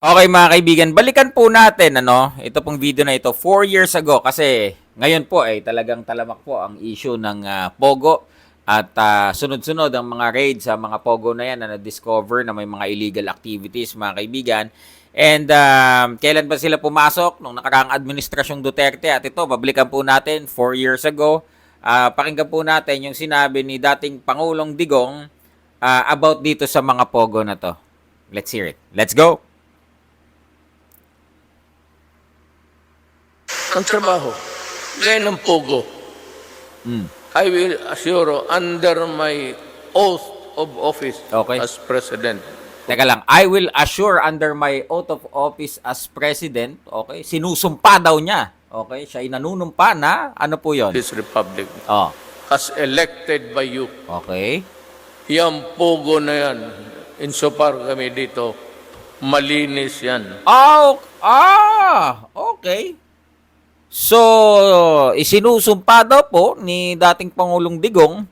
Okay mga kaibigan, balikan po natin ano, ito pong video na ito 4 years ago kasi ngayon po ay talagang talamak po ang issue ng ah, Pogo at ah, sunod-sunod ang mga raid sa mga Pogo na yan na na-discover na may mga illegal activities mga kaibigan. And um, kailan ba sila pumasok? Nung nakaraang administrasyong Duterte at ito, babalikan po natin 4 years ago. Ah, pakinggan po natin yung sinabi ni dating Pangulong Digong ah, about dito sa mga Pogo na to. Let's hear it. Let's go! Ang trabaho. Gaya ng Pogo. Mm. I will assure under my oath of office Okay. as president. Teka lang, I will assure under my oath of office as president, okay, sinusumpa daw niya, okay, siya ay nanunumpa na, ano po yon? This republic Oh, as elected by you. okay. Yung Pogo na yan, insofar kami dito, malinis yan. Ah, ok- ah, okay. So, isinusumpa daw po ni dating Pangulong Digong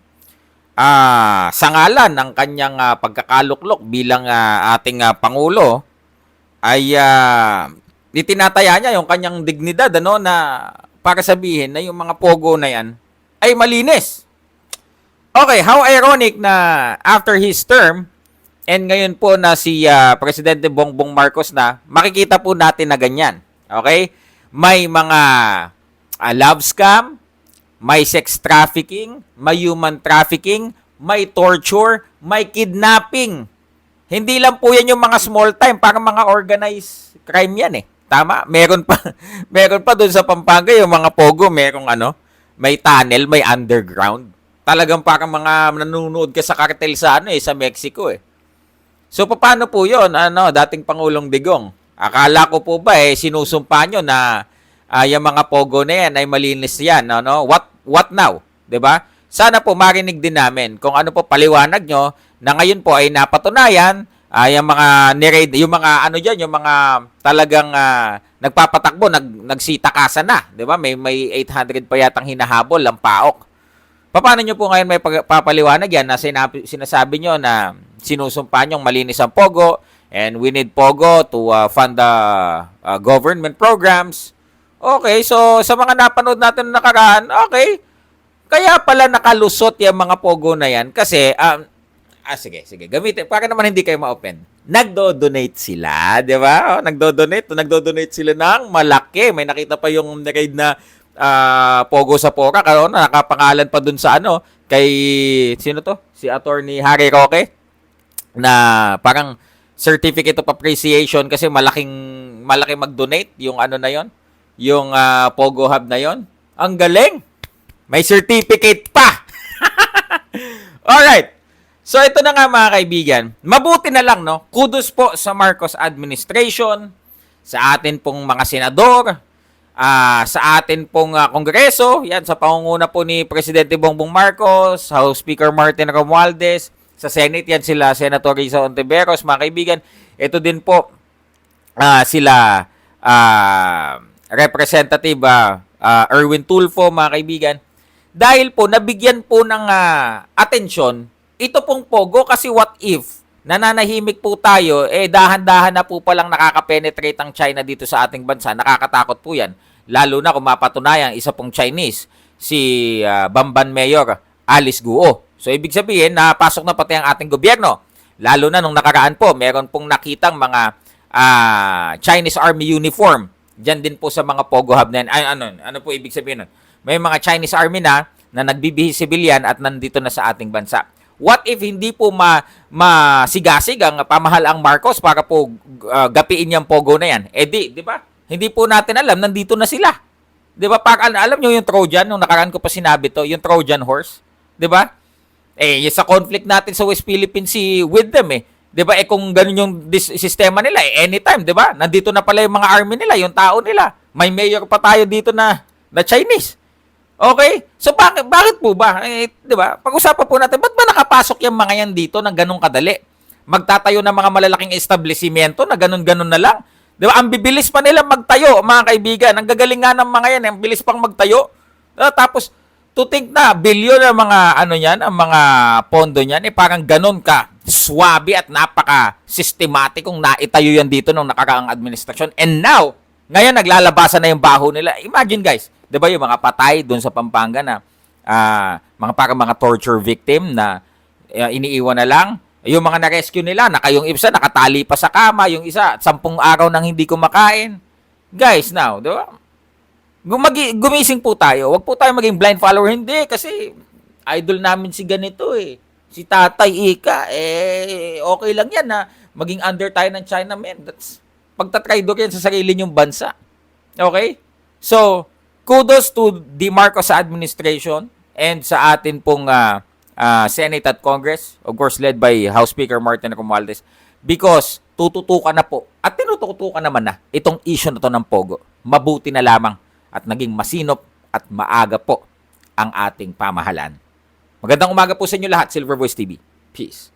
ah sa ngalan ng kanyang ah, pagkakaluklok bilang ah, ating ah, Pangulo ay ah, itinataya niya yung kanyang dignidad ano na para sabihin na yung mga pogo na yan ay malinis. Okay, how ironic na after his term and ngayon po na si ah, Presidente Bongbong Marcos na makikita po natin na ganyan. Okay? May mga ah, love scam, may sex trafficking, may human trafficking, may torture, may kidnapping. Hindi lang po yan yung mga small time, parang mga organized crime yan eh. Tama? Meron pa, meron pa doon sa Pampanga yung mga pogo, merong ano, may tunnel, may underground. Talagang parang mga nanonood ka sa kartel sa ano eh, sa Mexico eh. So paano po 'yon? Ano, dating Pangulong Digong. Akala ko po ba eh sinusumpa nyo na ah, yung mga pogo na yan ay malinis yan, ano? What what now, 'di ba? Sana po marinig din namin kung ano po paliwanag nyo na ngayon po ay napatunayan ah, yung mga niraid, yung mga ano diyan, yung mga talagang ah, nagpapatakbo, nag nagsitakasan na, 'di ba? May may 800 pa yatang hinahabol ang paok. Paano nyo po ngayon may papaliwanag yan na sinabi, sinasabi nyo na sinusumpa nyong malinis ang Pogo and we need Pogo to uh, fund the uh, government programs. Okay, so sa mga napanood natin na nakaraan, okay, kaya pala nakalusot yung mga Pogo na yan kasi, um, ah sige, sige, gamitin, para naman hindi kayo ma-open. Nagdo-donate sila, di ba? Oh, nagdo-donate, nagdo-donate sila ng malaki. May nakita pa yung raid na ah, Pogo sa Poca, karon nakapangalan pa dun sa ano, kay, sino to? Si attorney Harry Roque, na parang certificate of appreciation kasi malaking, malaki mag-donate yung ano na yon yung ah, Pogo Hub na yon Ang galing! May certificate pa! Alright. So ito na nga mga kaibigan. Mabuti na lang no. Kudos po sa Marcos administration, sa atin pong mga senador, ah, sa atin pong ah, kongreso, yan sa pangunguna po ni Presidente Bongbong Marcos, House Speaker Martin Romualdez, sa Senate yan sila Senator Risa Ontiveros, mga kaibigan. Ito din po ah, sila ah, Representative ah, ah, Erwin Tulfo, mga kaibigan. Dahil po nabigyan po ng ah, atensyon ito pong pogo kasi what if nananahimik po tayo eh dahan-dahan na po palang nakaka-penetrate ang China dito sa ating bansa. Nakakatakot po 'yan. Lalo na kung mapatunayan isa pong Chinese si ah, Bamban Mayor Alice Guo. So ibig sabihin napasok na pati ang ating gobyerno. Lalo na nung nakaraan po, meron pong nakitang mga ah, Chinese Army uniform. Diyan din po sa mga Pogo Hub na yan. Ay, ano, ano po ibig sabihin nun? May mga Chinese Army na na nagbibihis sibilyan at nandito na sa ating bansa. What if hindi po ma masigasig ang pamahalang Marcos para po ah, gapiin yung Pogo na yan? Eh di, di ba? Hindi po natin alam, nandito na sila. Di ba? Para, alam nyo yung Trojan, nung nakaraan ko pa sinabi to, yung Trojan horse. Di ba? Eh, sa conflict natin sa West Philippine Sea with them eh. 'Di ba? Eh kung ganun yung sistema nila, eh, anytime, 'di ba? Nandito na pala yung mga army nila, yung tao nila. May mayor pa tayo dito na na Chinese. Okay? So bakit bakit po ba? Eh, 'di ba? Pag-usapan po natin, ba't ba nakapasok yung mga yan dito ng ganung kadali? Magtatayo ng mga malalaking establishmento na ganun-ganun na lang. 'Di ba? Ang bibilis pa nila magtayo, mga kaibigan. Ang gagaling nga ng mga yan, ang bilis pang magtayo. Ah, tapos to think na bilyon ang mga ano niyan, ang mga pondo niyan, eh parang ganun ka swabe at napaka-systematic kung naitayo yan dito nung nakaraang administrasyon. And now, ngayon naglalabasan na yung baho nila. Imagine guys, 'di ba yung mga patay doon sa Pampanga na ah, mga para mga torture victim na ah, iniiwan na lang. Yung mga na-rescue nila, naka yung isa nakatali pa sa kama, yung isa sampung araw nang hindi kumakain. Guys, now, 'di ba? Gumagi, gumising po tayo. Huwag po tayo maging blind follower. Hindi, kasi idol namin si ganito eh. Si Tatay Ika, eh, okay lang yan na maging under tayo ng China, man. That's, pagtatraidor yan sa sarili niyong bansa. Okay? So, kudos to the Marcos administration and sa atin pong ah, ah, Senate at Congress, of course led by House Speaker Martin Romualdez, because tututukan na po at tinututukan naman na itong issue na to ng Pogo. Mabuti na lamang at naging masinop at maaga po ang ating pamahalaan. Magandang umaga po sa inyo lahat, Silver Voice TV. Peace.